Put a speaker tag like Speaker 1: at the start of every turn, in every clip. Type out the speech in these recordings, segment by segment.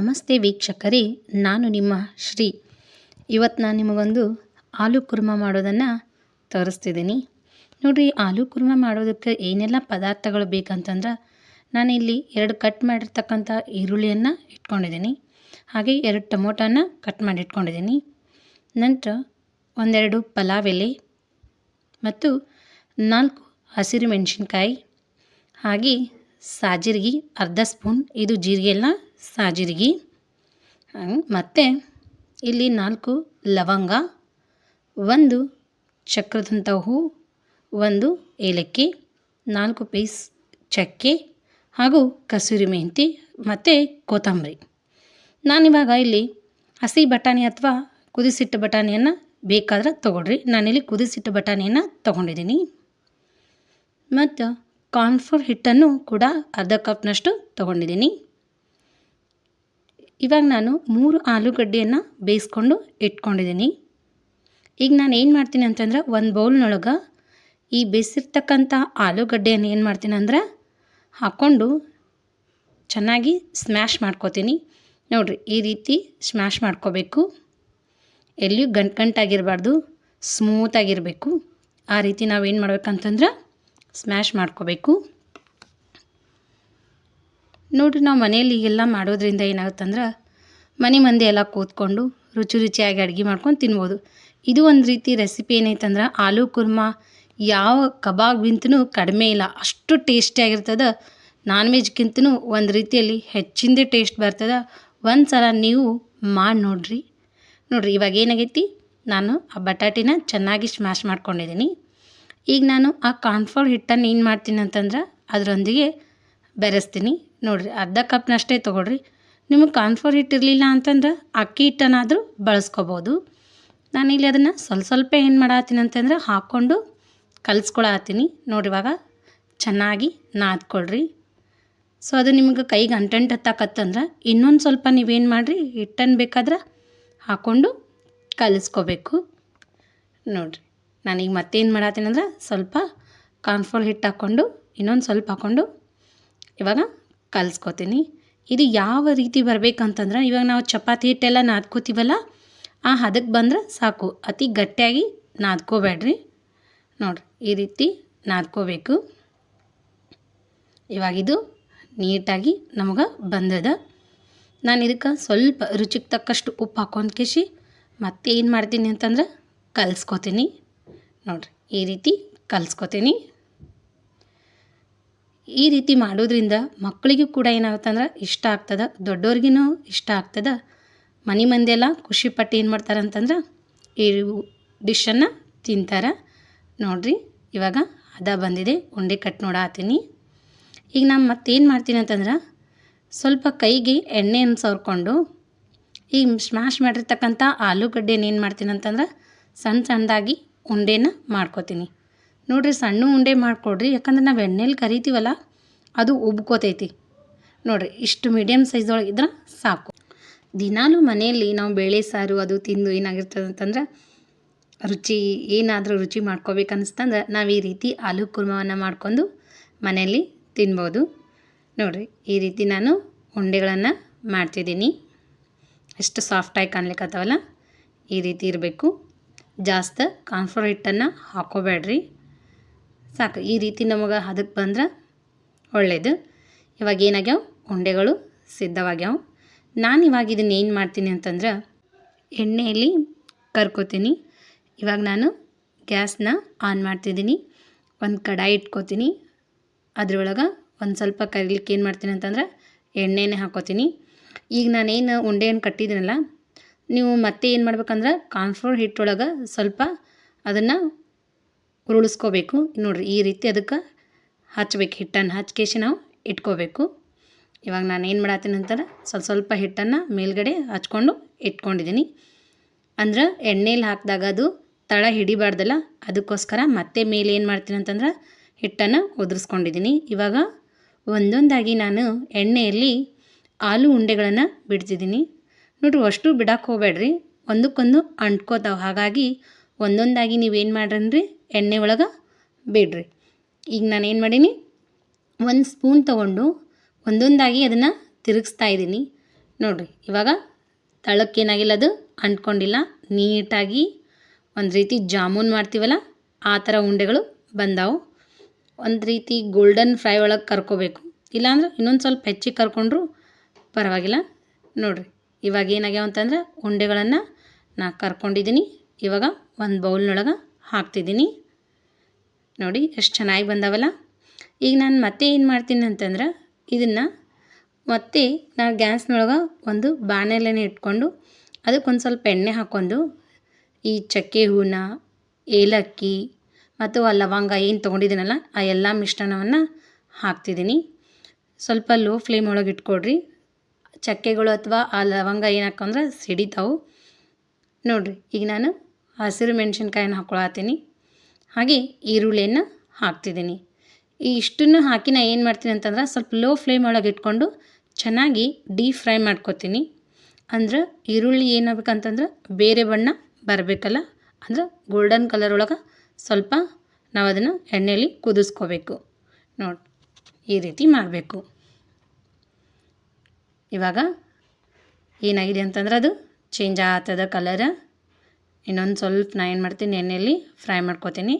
Speaker 1: ನಮಸ್ತೆ ವೀಕ್ಷಕರೇ, ನಾನು ನಿಮ್ಮ ಶ್ರೀ. ಇವತ್ತು ನಾನು ನಿಮಗೊಂದು ಆಲೂ ಕುರ್ಮ ಮಾಡೋದನ್ನು ತೋರಿಸ್ತಿದ್ದೀನಿ. ನೋಡಿರಿ ಆಲೂ ಕುರ್ಮ ಮಾಡೋದಕ್ಕೆ ಏನೆಲ್ಲ ಪದಾರ್ಥಗಳು ಬೇಕಂತಂದ್ರೆ, ನಾನಿಲ್ಲಿ ಎರಡು ಕಟ್ ಮಾಡಿರ್ತಕ್ಕಂಥ ಈರುಳ್ಳಿಯನ್ನು ಇಟ್ಕೊಂಡಿದ್ದೀನಿ. ಹಾಗೆ ಎರಡು ಟೊಮೊಟೊನ ಕಟ್ ಮಾಡಿ ಇಟ್ಕೊಂಡಿದ್ದೀನಿ ನಂತರ ಒಂದೆರಡು ಪಲಾವ್ ಎಲೆ ಮತ್ತು ನಾಲ್ಕು ಹಸಿರು ಮೆಣಸಿನ್ಕಾಯಿ. ಹಾಗೆ ಸಾಜಿರಿಗೆ ಅರ್ಧ ಸ್ಪೂನ್ ಇದು ಜೀರಿಗೆ ಎಲ್ಲ ಸಾಜಿರ್ಗಿ. ಮತ್ತು ಇಲ್ಲಿ ನಾಲ್ಕು ಲವಂಗ, ಒಂದು ಚಕ್ರದಂಥ ಹೂ, ಒಂದು ಏಲಕ್ಕಿ, ನಾಲ್ಕು ಪೀಸ್ ಚಕ್ಕೆ ಹಾಗೂ ಕಸೂರಿ ಮೆಂತಿ, ಮತ್ತು ಕೊತ್ತಂಬರಿ. ನಾನಿವಾಗ ಇಲ್ಲಿ ಹಸಿ ಬಟಾಣಿ ಅಥವಾ ಕುದಿಸಿಟ್ಟ ಬಟಾಣಿಯನ್ನು ಬೇಕಾದ್ರೆ ತೊಗೊಳ್ರಿ. ನಾನಿಲ್ಲಿ ಕುದಿಸಿಟ್ಟ ಬಟಾಣಿಯನ್ನು ತೊಗೊಂಡಿದ್ದೀನಿ. ಮತ್ತು ಕಾರ್ನ್ಫ್ಲೋರ್ ಹಿಟ್ಟನ್ನು ಕೂಡ ಅರ್ಧ ಕಪ್ನಷ್ಟು ತೊಗೊಂಡಿದ್ದೀನಿ. ಇವಾಗ ನಾನು ಮೂರು ಆಲೂಗಡ್ಡೆಯನ್ನು ಬೇಯಿಸ್ಕೊಂಡು ಇಟ್ಕೊಂಡಿದ್ದೀನಿ. ಈಗ ನಾನು ಏನು ಮಾಡ್ತೀನಿ ಅಂತಂದ್ರೆ ಒಂದು ಬೌಲ್ನೊಳಗೆ ಈ ಬೇಯಿಸಿರ್ತಕ್ಕಂಥ ಆಲೂಗಡ್ಡೆಯನ್ನು ಏನು ಮಾಡ್ತೀನಿ ಅಂದ್ರೆ ಹಾಕ್ಕೊಂಡು ಚೆನ್ನಾಗಿ ಸ್ಮ್ಯಾಶ್ ಮಾಡ್ಕೋತೀನಿ. ನೋಡಿರಿ, ಈ ರೀತಿ ಸ್ಮ್ಯಾಶ್ ಮಾಡ್ಕೋಬೇಕು. ಎಲ್ಲಿಯೂ ಗಂಟು ಗಂಟಾಗಿರಬಾರ್ದು ಸ್ಮೂತಾಗಿರಬೇಕು ಆ ರೀತಿ ನಾವೇನು ಮಾಡ್ಬೇಕಂತಂದ್ರೆ ಸ್ಮ್ಯಾಶ್ ಮಾಡ್ಕೋಬೇಕು. ನೋಡಿರಿ ನಾವು ಮನೆಯಲ್ಲಿ ಎಲ್ಲ ಮಾಡೋದ್ರಿಂದ ಏನಾಗುತ್ತಂದ್ರೆ, ಮನೆ ಮಂದಿ ಎಲ್ಲ ಕೂತ್ಕೊಂಡು ರುಚಿ ರುಚಿಯಾಗಿ ಅಡುಗೆ ಮಾಡ್ಕೊಂಡು ತಿನ್ಬೋದು. ಇದು ಒಂದು ರೀತಿ ರೆಸಿಪಿ ಏನೈತಂದ್ರೆ, ಆಲೂ ಕುರ್ಮ ಯಾವ ಕಬಾಬ್ಗಿಂತನೂ ಕಡಿಮೆ ಇಲ್ಲ. ಅಷ್ಟು ಟೇಸ್ಟಿಯಾಗಿರ್ತದೆ ನಾನ್ ವೆಜ್ಗಿಂತನೂ ಒಂದು ರೀತಿಯಲ್ಲಿ ಹೆಚ್ಚಿಂದೇ ಟೇಸ್ಟ್ ಬರ್ತದೆ. ಒಂದು ಸಲ ನೀವು ಮಾಡಿ ನೋಡ್ರಿ. ನೋಡಿರಿ, ಇವಾಗ ಏನಾಗೈತಿ? ನಾನು ಆ ಬಟಾಟಿನ ಚೆನ್ನಾಗಿ ಸ್ಮ್ಯಾಶ್ ಮಾಡ್ಕೊಂಡಿದ್ದೀನಿ ಈಗ ನಾನು ಆ ಕಾರ್ನ್ಫ್ಲೋರ್ ಹಿಟ್ಟನ್ನು ಏನು ಮಾಡ್ತೀನಿ ಅಂತಂದ್ರೆ, ಅದರೊಂದಿಗೆ ಬೆರೆಸ್ತೀನಿ. ನೋಡಿರಿ, ಅರ್ಧ ಕಪ್ನಷ್ಟೇ ತೊಗೊಳ್ರಿ. ನಿಮಗೆ ಕಾನ್ಫೋರ್ ಹಿಟ್ಟು ಇರಲಿಲ್ಲ ಅಂತಂದ್ರೆ ಅಕ್ಕಿ ಹಿಟ್ಟನ್ನಾದರೂ ಬಳಸ್ಕೋಬೋದು. ನಾನಿಲ್ಲಿ ಅದನ್ನು ಸ್ವಲ್ಪ ಸ್ವಲ್ಪ ಏನು ಮಾಡತ್ತೀನಿ ಅಂತಂದ್ರೆ ಹಾಕ್ಕೊಂಡು ಕಲಿಸ್ಕೊಳತ್ತೀನಿ. ನೋಡಿ ಇವಾಗ ಚೆನ್ನಾಗಿ ನಾದ್ಕೊಳ್ರಿ. ಸೊ ಅದು ನಿಮಗೆ ಕೈಗೆ ಅಂಟಂಟು ಹತ್ತಾಕತ್ತಂದ್ರೆ ಇನ್ನೊಂದು ಸ್ವಲ್ಪ ನೀವೇನು ಮಾಡಿರಿ ಹಿಟ್ಟನ್ನು ಬೇಕಾದ್ರೆ ಹಾಕ್ಕೊಂಡು ಕಲಿಸ್ಕೋಬೇಕು. ನೋಡಿರಿ, ನಾನೀಗ ಮತ್ತೇನು ಮಾಡತ್ತೀನಿ ಅಂದ್ರೆ ಸ್ವಲ್ಪ ಕಾನ್ಫೋರ್ ಹಿಟ್ಟು ಹಾಕ್ಕೊಂಡು ಇನ್ನೊಂದು ಸ್ವಲ್ಪ ಹಾಕ್ಕೊಂಡು ಇವಾಗ ಕಲಿಸ್ಕೋತೀನಿ. ಇದು ಯಾವ ರೀತಿ ಬರಬೇಕಂತಂದ್ರೆ, ಇವಾಗ ನಾವು ಚಪಾತಿ ಹಿಟ್ಟೆಲ್ಲ ನಾದ್ಕೋತೀವಲ್ಲ, ಆ ಹದಕ್ಕೆ ಬಂದ್ರೆ ಸಾಕು. ಅತಿ ಗಟ್ಟಿಯಾಗಿ ನಾದ್ಕೋಬೇಡ್ರಿ. ನೋಡಿರಿ, ಈ ರೀತಿ ನಾದ್ಕೋಬೇಕು. ಇವಾಗಿದು ನೀಟಾಗಿ ನಮಗೆ ಬಂದದ. ನಾನು ಇದಕ್ಕೆ ಸ್ವಲ್ಪ ರುಚಿಗೆ ತಕ್ಕಷ್ಟು ಉಪ್ಪು ಹಾಕೊಂಡು ಕೇಸಿ ಮತ್ತೆ ಏನು ಮಾಡ್ತೀನಿ ಅಂತಂದ್ರೆ ಕಲಿಸ್ಕೋತೀನಿ. ನೋಡಿರಿ, ಈ ರೀತಿ ಕಲಿಸ್ಕೋತೀನಿ. ಈ ರೀತಿ ಮಾಡೋದ್ರಿಂದ ಮಕ್ಕಳಿಗೂ ಕೂಡ ಏನಾಗುತ್ತಂದ್ರೆ ಇಷ್ಟ ಆಗ್ತದೆ ದೊಡ್ಡವ್ರಿಗೂ ಇಷ್ಟ ಆಗ್ತದೆ. ಮನೆ ಮಂದಿಯೆಲ್ಲ ಖುಷಿಪಟ್ಟು ಏನು ಮಾಡ್ತಾರೆ ಅಂತಂದ್ರೆ ಈ ಡಿಶನ್ನು ತಿಂತಾರೆ. ನೋಡಿರಿ, ಇವಾಗ ಅದ ಬಂದಿದೆ, ಉಂಡೆ ಕಟ್ ನೋಡಾತೀನಿ ಈಗ ನಾನು ಮತ್ತೇನು ಮಾಡ್ತೀನಿ ಅಂತಂದ್ರೆ ಸ್ವಲ್ಪ ಕೈಗೆ ಎಣ್ಣೆಯನ್ನು ಸವರ್ಕೊಂಡು ಈಗ ಸ್ಮ್ಯಾಶ್ ಮಾಡಿರ್ತಕ್ಕಂಥ ಆಲೂಗಡ್ಡೆನ ಏನು ಮಾಡ್ತೀನಿ ಅಂತಂದ್ರೆ ಸಣ್ಣ ಸಣ್ಣದಾಗಿ ಉಂಡೆನ ಮಾಡ್ಕೋತೀನಿ. ನೋಡಿರಿ ಸಣ್ಣ ಉಂಡೆ ಮಾಡಿಕೊಡ್ರಿ, ಯಾಕಂದ್ರೆ ನಾವು ಎಣ್ಣೆಲಿ ಕರಿತೀವಲ್ಲ, ಅದು ಉಬ್ಕೋತೈತಿ. ನೋಡಿರಿ, ಇಷ್ಟು ಮೀಡಿಯಮ್ ಸೈಜೊಳಗೆ ಇದ್ರೆ ಸಾಕು. ದಿನಾಲೂ ಮನೆಯಲ್ಲಿ ನಾವು ಬೇಳೆ ಸಾರು ಅದು ತಿಂದು ಏನಾಗಿರ್ತದೆ ಅಂತಂದ್ರೆ, ರುಚಿ, ಏನಾದರೂ ರುಚಿ ಮಾಡ್ಕೋಬೇಕು ಅನಿಸ್ತಂದ್ರೆ ನಾವು ಈ ರೀತಿ ಆಲೂ ಕುರ್ಮವನ್ನು ಮಾಡ್ಕೊಂಡು ಮನೆಯಲ್ಲಿ ತಿನ್ಬೋದು. ನೋಡಿರಿ, ಈ ರೀತಿ ನಾನು ಉಂಡೆಗಳನ್ನು ಮಾಡ್ತಿದ್ದೀನಿ. ಎಷ್ಟು ಸಾಫ್ಟಾಗಿ ಕಾಣ್ಲಿಕ್ಕತ್ತವಲ್ಲ ಈ ರೀತಿ ಇರಬೇಕು. ಜಾಸ್ತಿ ಕಾನ್ಫ್ಲೋರ್ ಹಿಟ್ಟನ್ನು ಹಾಕೋಬೇಡ್ರಿ. ಸಾಕು. ಈ ರೀತಿ ನಮಗೆ ಅದಕ್ಕೆ ಬಂದ್ರೆ ಒಳ್ಳೆಯದು ಇವಾಗ ಏನಾಗ್ಯಾವ? ಉಂಡೆಗಳು ಸಿದ್ಧವಾಗ್ಯಾವ. ನಾನು ಇವಾಗ ಇದನ್ನು ಏನು ಮಾಡ್ತೀನಿ ಅಂತಂದ್ರೆ ಎಣ್ಣೆಯಲ್ಲಿ ಕರ್ಕೋತೀನಿ. ಇವಾಗ ನಾನು ಗ್ಯಾಸ್ನ ಆನ್ ಮಾಡ್ತಿದ್ದೀನಿ. ಒಂದು ಕಡಾಯಿ ಇಟ್ಕೋತೀನಿ. ಅದರೊಳಗೆ ಒಂದು ಸ್ವಲ್ಪ ಕರಿಲಿಕ್ಕೆ ಏನು ಮಾಡ್ತೀನಿ ಅಂತಂದ್ರೆ ಎಣ್ಣೆನೇ ಹಾಕೋತೀನಿ. ಈಗ ನಾನೇನು ಉಂಡೆಯನ್ನು ಕಟ್ಟಿದ್ದೀನಲ್ಲ, ನೀವು ಮತ್ತೆ ಏನು ಮಾಡ್ಬೇಕಂದ್ರೆ ಕಾನ್ಫ್ಲೋರ್ ಹಿಟ್ಟೊಳಗೆ ಸ್ವಲ್ಪ ಅದನ್ನು ಉರುಳಿಸ್ಕೋಬೇಕು ನೋಡಿರಿ, ಈ ರೀತಿ ಅದಕ್ಕೆ ಹಚ್ಬೇಕು ಹಿಟ್ಟನ್ನು. ಹಚ್ಕೇಶಿ ನಾವು ಇಟ್ಕೋಬೇಕು. ಇವಾಗ ನಾನು ಏನು ಮಾಡತ್ತೀನಿ ಅಂತಾರೆ ಸ್ವಲ್ಪ ಸ್ವಲ್ಪ ಹಿಟ್ಟನ್ನು ಮೇಲ್ಗಡೆ ಹಚ್ಕೊಂಡು ಇಟ್ಕೊಂಡಿದ್ದೀನಿ. ಅಂದ್ರೆ ಎಣ್ಣೆಲಿ ಹಾಕಿದಾಗ ಅದು ತಳ ಹಿಡಿಬಾರ್ದಲ್ಲ, ಅದಕ್ಕೋಸ್ಕರ ಮತ್ತೆ ಮೇಲೆ ಏನು ಮಾಡ್ತೀನಿ ಅಂತಂದ್ರೆ ಹಿಟ್ಟನ್ನು ಉದುರಿಸ್ಕೊಂಡಿದ್ದೀನಿ. ಇವಾಗ ಒಂದೊಂದಾಗಿ ನಾನು ಎಣ್ಣೆಯಲ್ಲಿ ಆಲೂ ಉಂಡೆಗಳನ್ನು ಬಿಡ್ತಿದ್ದೀನಿ. ನೋಡ್ರಿ, ಅಷ್ಟು ಬಿಡಕ್ಕೆ ಹೋಗ್ಬೇಡ್ರಿ. ಒಂದಕ್ಕೊಂದು ಅಂಟ್ಕೋತಾವೆ. ಹಾಗಾಗಿ ಒಂದೊಂದಾಗಿ ನೀವೇನು ಮಾಡ್ರಿ ಎಣ್ಣೆ ಒಳಗೆ ಬಿಡ್ರಿ. ಈಗ ನಾನು ಏನು ಮಾಡೀನಿ? ಒಂದು ಸ್ಪೂನ್ ತೊಗೊಂಡು ಒಂದೊಂದಾಗಿ ಅದನ್ನು ತಿರುಗಿಸ್ತಾ ಇದ್ದೀನಿ. ನೋಡಿರಿ, ಇವಾಗ ತಳಕ್ಕೇನಾಗಿಲ್ಲ ಅದು, ಅಂಟ್ಕೊಂಡಿಲ್ಲ. ನೀಟಾಗಿ ಒಂದು ರೀತಿ ಜಾಮೂನ್ ಮಾಡ್ತೀವಲ್ಲ, ಆ ಥರ ಉಂಡೆಗಳು ಬಂದಾವು. ಒಂದು ರೀತಿ ಗೋಲ್ಡನ್ ಫ್ರೈ ಒಳಗೆ ಕರ್ಕೋಬೇಕು. ಇಲ್ಲಾಂದ್ರೆ ಇನ್ನೊಂದು ಸ್ವಲ್ಪ ಹೆಚ್ಚಿಗೆ ಕರ್ಕೊಂಡ್ರು ಪರವಾಗಿಲ್ಲ. ನೋಡಿರಿ, ಇವಾಗ ಏನಾಗ್ಯಾವ ಅಂತಂದ್ರೆ ಉಂಡೆಗಳನ್ನು ನಾ ಕರ್ಕೊಂಡಿದ್ದೀನಿ ಇವಾಗ ಒಂದು ಬೌಲ್ನೊಳಗೆ ಹಾಕ್ತಿದ್ದೀನಿ ನೋಡಿ, ಎಷ್ಟು ಚೆನ್ನಾಗಿ ಬಂದವಲ್ಲ. ಈಗ ನಾನು ಮತ್ತೆ ಏನು ಮಾಡ್ತೀನಿ ಅಂತಂದ್ರೆ, ಇದನ್ನು ಮತ್ತೆ ನಾನು ಗ್ಯಾಸ್ನೊಳಗೆ ಒಂದು ಬಾಣಲೆನೇ ಇಟ್ಕೊಂಡು ಅದಕ್ಕೊಂದು ಸ್ವಲ್ಪ ಎಣ್ಣೆ ಹಾಕ್ಕೊಂಡು ಈ ಚಕ್ಕೆ ಹೂನ ಏಲಕ್ಕಿ ಮತ್ತು ಆ ಲವಂಗ ಏನು ತೊಗೊಂಡಿದ್ದೀನಲ್ಲ, ಆ ಎಲ್ಲ ಮಿಶ್ರಣವನ್ನು ಹಾಕ್ತಿದ್ದೀನಿ ಸ್ವಲ್ಪ ಲೋ ಫ್ಲೇಮ್ ಒಳಗೆ ಇಟ್ಕೊಡ್ರಿ. ಚಕ್ಕೆಗಳು ಅಥವಾ ಆ ಲವಂಗ ಏನು ಹಾಕೊಂಡ್ರೆ ಸಿಡಿತಾವು. ನೋಡಿರಿ, ಈಗ ನಾನು ಹಸಿರು ಮೆಣಸಿನ್ಕಾಯಿನ ಹಾಕ್ಕೊಳತ್ತೀನಿ ಹಾಗೆ ಈರುಳ್ಳಿಯನ್ನು ಹಾಕ್ತಿದ್ದೀನಿ. ಈ ಇಷ್ಟನ್ನು ಹಾಕಿ ನಾನು ಏನು ಮಾಡ್ತೀನಿ ಅಂತಂದ್ರೆ ಸ್ವಲ್ಪ ಲೋ ಫ್ಲೇಮ್ ಒಳಗೆ ಇಟ್ಕೊಂಡು ಚೆನ್ನಾಗಿ ಡೀಪ್ ಫ್ರೈ ಮಾಡ್ಕೊತೀನಿ. ಅಂದ್ರೆ ಈರುಳ್ಳಿ ಏನಾಗಬೇಕಂತಂದ್ರೆ ಬೇರೆ ಬಣ್ಣ ಬರಬೇಕಲ್ಲ, ಅಂದ್ರೆ ಗೋಲ್ಡನ್ ಕಲರ್ ಒಳಗೆ ಸ್ವಲ್ಪ ನಾವು ಅದನ್ನು ಎಣ್ಣೆಯಲ್ಲಿ ಕುದಿಸ್ಕೋಬೇಕು. ನೋಡಿ, ಈ ರೀತಿ ಮಾಡಬೇಕು. ಇವಾಗ ಏನಾಗಿದೆ ಅಂತಂದ್ರೆ ಅದು ಚೇಂಜ್ ಆಗ್ತದ ಕಲರ ಇನ್ನೊಂದು ಸ್ವಲ್ಪ ನಾನು ಏನು ಮಾಡ್ತೀನಿ ಎಣ್ಣೆಯಲ್ಲಿ ಫ್ರೈ ಮಾಡ್ಕೋತೀನಿ.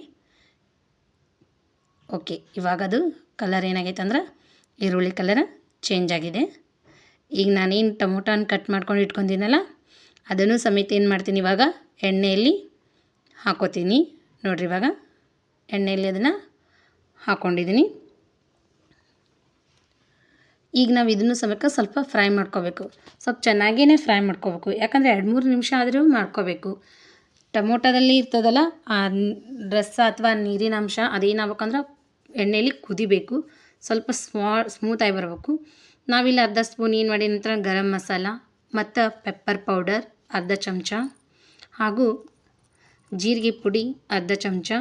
Speaker 1: ಓಕೆ ಇವಾಗ ಅದು ಕಲರ್ ಏನಾಗೈತೆ ಅಂದ್ರೆ ಈರುಳ್ಳಿ ಕಲರ್ ಚೇಂಜ್ ಆಗಿದೆ. ಈಗ ನಾನೇನು ಟೊಮೊಟೊನ ಕಟ್ ಮಾಡ್ಕೊಂಡು ಇಟ್ಕೊಂಡಿದ್ದೀನಲ್ಲ ಅದನ್ನು ಸಮೇತ ಏನು ಮಾಡ್ತೀನಿ ಇವಾಗ ಎಣ್ಣೆಯಲ್ಲಿ ಹಾಕೋತೀನಿ. ನೋಡಿರಿ ಇವಾಗ ಎಣ್ಣೆಯಲ್ಲಿ ಅದನ್ನು ಹಾಕ್ಕೊಂಡಿದ್ದೀನಿ ಈಗ ನಾವು ಇದನ್ನು ಸಮೇತ ಸ್ವಲ್ಪ ಫ್ರೈ ಮಾಡ್ಕೋಬೇಕು. ಸ್ವಲ್ಪ ಚೆನ್ನಾಗಿಯೇ ಫ್ರೈ ಮಾಡ್ಕೋಬೇಕು. ಯಾಕಂದರೆ ಎರಡು ಮೂರು ನಿಮಿಷ ಆದರೂ ಮಾಡ್ಕೋಬೇಕು. ಟೊಮೊಟೊದಲ್ಲಿ ಇರ್ತದಲ್ಲ, ಆ ರಸ ಅಥವಾ ನೀರಿನ ಅಂಶ ಅದೇನಾಗ್ಬೇಕಂದ್ರೆ ಎಣ್ಣೆಯಲ್ಲಿ ಕುದಿಬೇಕು. ಸ್ವಲ್ಪ ಸ್ಮಾ ಸ್ಮೂತಾಗಿ ಬರಬೇಕು. ನಾವಿಲ್ಲಿ ಅರ್ಧ ಸ್ಪೂನ್ ಏನು ಮಾಡಿ ನಂತರ ಗರಂ ಮಸಾಲ, ಮತ್ತು ಪೆಪ್ಪರ್ ಪೌಡರ್ ಅರ್ಧ ಚಮಚ, ಹಾಗೂ ಜೀರಿಗೆ ಪುಡಿ, ಅರ್ಧ ಚಮಚ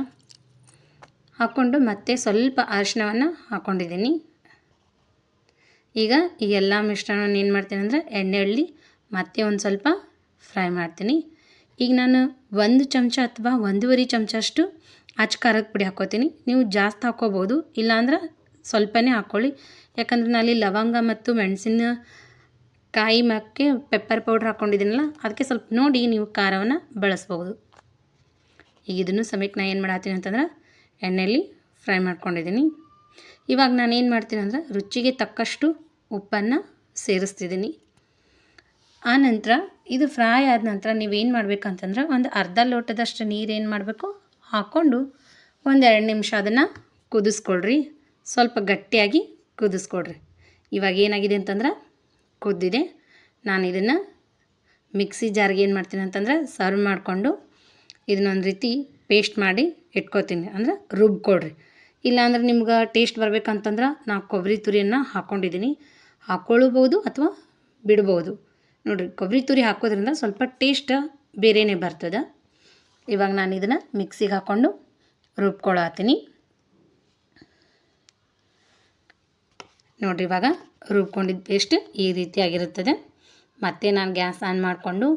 Speaker 1: ಹಾಕ್ಕೊಂಡು ಮತ್ತೆ ಸ್ವಲ್ಪ ಅರಿಶಿನವನ್ನು ಹಾಕ್ಕೊಂಡಿದ್ದೀನಿ ಈಗ ಈ ಎಲ್ಲ ಮಿಶ್ರಣವನ್ನು ಏನು ಮಾಡ್ತೀನಿ ಅಂದರೆ ಎಣ್ಣೆಯಲ್ಲಿ ಮತ್ತೆ ಒಂದು ಸ್ವಲ್ಪ ಫ್ರೈ ಮಾಡ್ತೀನಿ. ಈಗ ನಾನು ಒಂದು ಚಮಚ ಅಥವಾ ಒಂದೂವರೆ ಚಮಚ ಅಷ್ಟು ಅಚ್ಚ ಖಾರದ ಪುಡಿ ಹಾಕ್ಕೋತೀನಿ. ನೀವು ಜಾಸ್ತಿ ಹಾಕ್ಕೋಬೋದು, ಇಲ್ಲಾಂದ್ರೆ ಸ್ವಲ್ಪನೇ ಹಾಕ್ಕೊಳ್ಳಿ. ಯಾಕಂದ್ರೆ ನಾನು ಲವಂಗ ಮತ್ತು ಮೆಣಸಿನ ಕಾಯಿ ಮಕ್ಕೆ ಪೆಪ್ಪರ್ ಪೌಡ್ರ್ ಹಾಕ್ಕೊಂಡಿದ್ದೀನಲ್ಲ, ಅದಕ್ಕೆ ಸ್ವಲ್ಪ ನೋಡಿ ನೀವು ಖಾರವನ್ನು ಬಳಸ್ಬೋದು. ಈಗ ಇದನ್ನು ಸಮೇತ ನಾನು ಏನು ಮಾಡತ್ತೀನಿ ಅಂತಂದ್ರೆ ಎಣ್ಣೆಯಲ್ಲಿ ಫ್ರೈ ಮಾಡ್ಕೊಂಡಿದ್ದೀನಿ. ಇವಾಗ ನಾನು ಏನು ಮಾಡ್ತೀನಿ ಅಂದ್ರೆ ರುಚಿಗೆ ತಕ್ಕಷ್ಟು ಉಪ್ಪನ್ನು ಸೇರಿಸ್ತಿದ್ದೀನಿ. ಆ ನಂತರ ಇದು ಫ್ರೈ ಆದ ನಂತರ ನೀವೇನು ಮಾಡ್ಬೇಕಂತಂದ್ರೆ ಒಂದು ಅರ್ಧ ಲೋಟದಷ್ಟು ನೀರು ಏನು ಮಾಡಬೇಕು? ಹಾಕ್ಕೊಂಡು ಒಂದು ಎರಡು ನಿಮಿಷ ಅದನ್ನು ಕುದಿಸ್ಕೊಳ್ರಿ. ಸ್ವಲ್ಪ ಗಟ್ಟಿಯಾಗಿ ಕುದಿಸ್ಕೊಡ್ರಿ ಇವಾಗ ಏನಾಗಿದೆ ಅಂತಂದ್ರೆ ಕುದ್ದಿದೆ. ನಾನು ಇದನ್ನು ಮಿಕ್ಸಿ ಜಾರ್ಗೆ ಏನು ಮಾಡ್ತೀನಿ ಅಂತಂದ್ರೆ ಸರ್ವ್ ಮಾಡಿಕೊಂಡು ಇದನ್ನೊಂದು ರೀತಿ ಪೇಸ್ಟ್ ಮಾಡಿ ಇಟ್ಕೋತೀನಿ. ಅಂದ್ರೆ ರುಬ್ಕೊಡ್ರಿ ಇಲ್ಲಾಂದ್ರೆ ನಿಮ್ಗೆ ಟೇಸ್ಟ್ ಬರ್ಬೇಕಂತಂದ್ರೆ ನಾ ಕೊಬ್ಬರಿ ತುರಿಯನ್ನು ಹಾಕ್ಕೊಂಡಿದ್ದೀನಿ ಹಾಕ್ಕೊಳ್ಬೋದು ಅಥವಾ ಬಿಡ್ಬೋದು ನೋಡಿರಿ, ಕೊಬ್ಬರಿ ತುರಿ ಹಾಕೋದ್ರಿಂದ ಸ್ವಲ್ಪ ಟೇಸ್ಟ್ ಬೇರೆಯೇ ಬರ್ತದೆ. ಇವಾಗ ನಾನು ಇದನ್ನು ಮಿಕ್ಸಿಗೆ ಹಾಕ್ಕೊಂಡು ರುಬ್ಕೊಳತ್ತೀನಿ. ನೋಡಿರಿ, ಇವಾಗ ರುಬ್ಕೊಂಡಿದ್ದ ಪೇಸ್ಟ್ ಈ ರೀತಿಯಾಗಿರುತ್ತದೆ ಮತ್ತೆ ನಾನು ಗ್ಯಾಸ್ ಆನ್ ಮಾಡಿಕೊಂಡು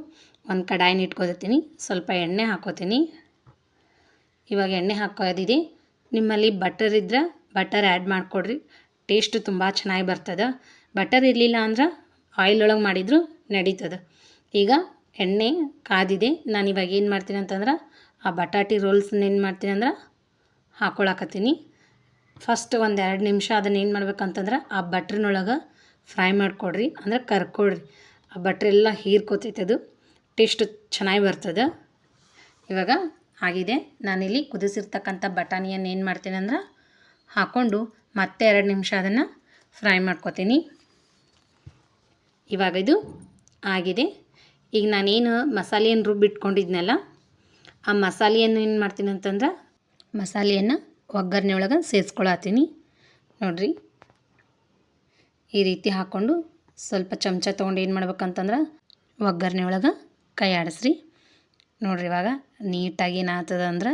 Speaker 1: ಒಂದು ಕಡಾಯಿನ ಇಟ್ಕೋತೀನಿ ಸ್ವಲ್ಪ ಎಣ್ಣೆ ಹಾಕೋತೀನಿ. ಇವಾಗ ಎಣ್ಣೆ ಹಾಕೋದಿದೆ. ನಿಮ್ಮಲ್ಲಿ ಬಟರ್ ಇದ್ರೆ ಬಟರ್ ಆ್ಯಡ್ ಮಾಡಿಕೊಡ್ರಿ. ಟೇಸ್ಟ್ ತುಂಬ ಚೆನ್ನಾಗಿ ಬರ್ತದೆ. ಬಟರ್ ಇರಲಿಲ್ಲ ಅಂದ್ರೆ ಆಯಿಲ್ ಒಳಗೆ ಮಾಡಿದರೂ ನಡೀತದೆ. ಈಗ ಎಣ್ಣೆ ಕಾದಿದೆ. ನಾನು ಇವಾಗ ಏನು ಮಾಡ್ತೀನಿ ಅಂತಂದ್ರೆ, ಆ ಬಟಾಟಿ ರೋಲ್ಸ್ನ ಏನು ಮಾಡ್ತೀನಿ ಅಂದ್ರೆ, ಹಾಕೊಳಕತ್ತೀನಿ. ಫಸ್ಟ್ ಒಂದು ಎರಡು ನಿಮಿಷ ಅದನ್ನು ಏನು ಮಾಡ್ಬೇಕಂತಂದ್ರೆ, ಆ ಬಟ್ರಿನೊಳಗೆ ಫ್ರೈ ಮಾಡಿಕೊಡ್ರಿ. ಅಂದ್ರೆ ಕರ್ಕೊಡ್ರಿ. ಆ ಬಟ್ರೆಲ್ಲ ಹೀರ್ಕೋತೈತೆ ಅದು. ಟೇಸ್ಟ್ ಚೆನ್ನಾಗಿ ಬರ್ತದೆ. ಇವಾಗ ಆಗಿದೆ. ನಾನಿಲ್ಲಿ ಕುದಿಸಿರ್ತಕ್ಕಂಥ ಬಟಾಣಿಯನ್ನು ಏನು ಮಾಡ್ತೀನಿ ಅಂದ್ರೆ ಹಾಕ್ಕೊಂಡು ಮತ್ತೆ ಎರಡು ನಿಮಿಷ ಅದನ್ನು ಫ್ರೈ ಮಾಡ್ಕೊತೀನಿ. ಇವಾಗ ಇದು ಆಗಿದೆ. ಈಗ ನಾನೇನು ಮಸಾಲೆಯನ್ನು ರುಬ್ಬಿಟ್ಕೊಂಡಿದ್ನಲ್ಲ, ಆ ಮಸಾಲೆಯನ್ನು ಏನು ಮಾಡ್ತೀನಿ ಅಂತಂದ್ರೆ ಮಸಾಲೆಯನ್ನು ಒಗ್ಗರಣೆ ಒಳಗೆ ಸೇರಿಸ್ಕೊಳತ್ತೀನಿ. ನೋಡಿರಿ, ಈ ರೀತಿ ಹಾಕ್ಕೊಂಡು ಸ್ವಲ್ಪ ಚಮಚ ತೊಗೊಂಡು ಏನು ಮಾಡ್ಬೇಕಂತಂದ್ರೆ ಒಗ್ಗರಣೆ ಒಳಗೆ ಕೈ ಆಡಿಸ್ರಿ. ನೋಡಿರಿ ಇವಾಗ ನೀಟಾಗಿ ಏನಾಗ್ತದೆ ಅಂದ್ರೆ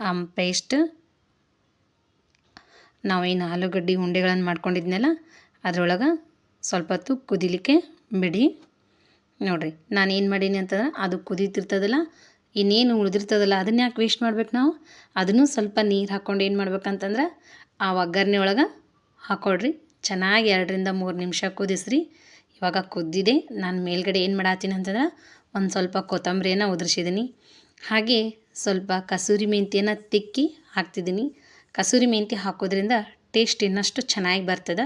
Speaker 1: ಆ ಪೇಸ್ಟ್ ನಾವೇನು ಆಲೂಗಡ್ಡೆ ಉಂಡೆಗಳನ್ನು ಮಾಡ್ಕೊಂಡಿದ್ನಲ್ಲ, ಅದರೊಳಗೆ ಸ್ವಲ್ಪ ಹೊತ್ತು ಕುದಿಲಿಕ್ಕೆ ಬಿಡಿ ನೋಡಿರಿ, ನಾನು ಏನು ಮಾಡೀನಿ ಅಂತಂದ್ರೆ ಅದು ಕುದೀತಿರ್ತದಲ್ಲ, ಇನ್ನೇನು ಉಳಿದಿರ್ತದಲ್ಲ, ಅದನ್ನ ಯಾಕೆ ವೇಸ್ಟ್ ಮಾಡ್ಬೇಕು ನಾವು? ಅದನ್ನು ಸ್ವಲ್ಪ ನೀರು ಹಾಕ್ಕೊಂಡು ಏನು ಮಾಡ್ಬೇಕಂತಂದ್ರೆ, ಆ ಒಗ್ಗರಣೆ ಒಳಗೆ ಹಾಕೊಳ್ರಿ. ಚೆನ್ನಾಗಿ ಎರಡರಿಂದ ಮೂರು ನಿಮಿಷ ಕುದಿಸ್ರಿ. ಇವಾಗ ಕುದ್ದಿದೆ, ನಾನು ಮೇಲ್ಗಡೆ ಏನು ಮಾಡತ್ತೀನಿ ಅಂತಂದ್ರೆ, ಒಂದು ಸ್ವಲ್ಪ ಕೊತ್ತಂಬರಿಯನ್ನು ಉದುರಿಸಿದ್ದೀನಿ ಹಾಗೆ ಸ್ವಲ್ಪ ಕಸೂರಿ ಮೆಂತಿಯನ್ನು ತಿಕ್ಕಿ ಹಾಕ್ತಿದ್ದೀನಿ ಕಸೂರಿ ಮೆಂತಿ ಹಾಕೋದ್ರಿಂದ ಟೇಸ್ಟ್ ಇನ್ನಷ್ಟು ಚೆನ್ನಾಗಿ ಬರ್ತದೆ.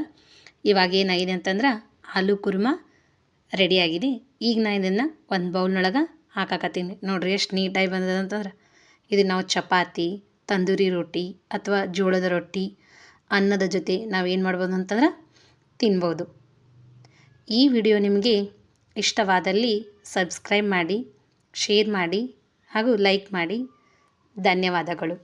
Speaker 1: ಇವಾಗ ಏನಾಗಿದೆ ಅಂತಂದ್ರೆ, ಆಲೂ ಕುರ್ಮ ರೆಡಿಯಾಗಿದೆ. ಈಗ ನಾನು ಇದನ್ನು ಒಂದು ಬೌಲ್ನೊಳಗೆ ಹಾಕಾಕತ್ತೀನಿ. ನೋಡಿರಿ ಎಷ್ಟು ನೀಟಾಗಿ ಬಂದದ ಅಂತಂದ್ರೆ. ಇದು ನಾವು ಚಪಾತಿ, ತಂದೂರಿ ರೊಟ್ಟಿ ಅಥವಾ ಜೋಳದ ರೊಟ್ಟಿ, ಅನ್ನದ ಜೊತೆ ನಾವೇನು ಮಾಡ್ಬೋದು ಅಂತಂದ್ರೆ ತಿನ್ಬೋದು. ಈ ವಿಡಿಯೋ ನಿಮಗೆ ಇಷ್ಟವಾದಲ್ಲಿ ಸಬ್ಸ್ಕ್ರೈಬ್ ಮಾಡಿ, ಶೇರ್ ಮಾಡಿ ಹಾಗೂ ಲೈಕ್ ಮಾಡಿ. ಧನ್ಯವಾದಗಳು.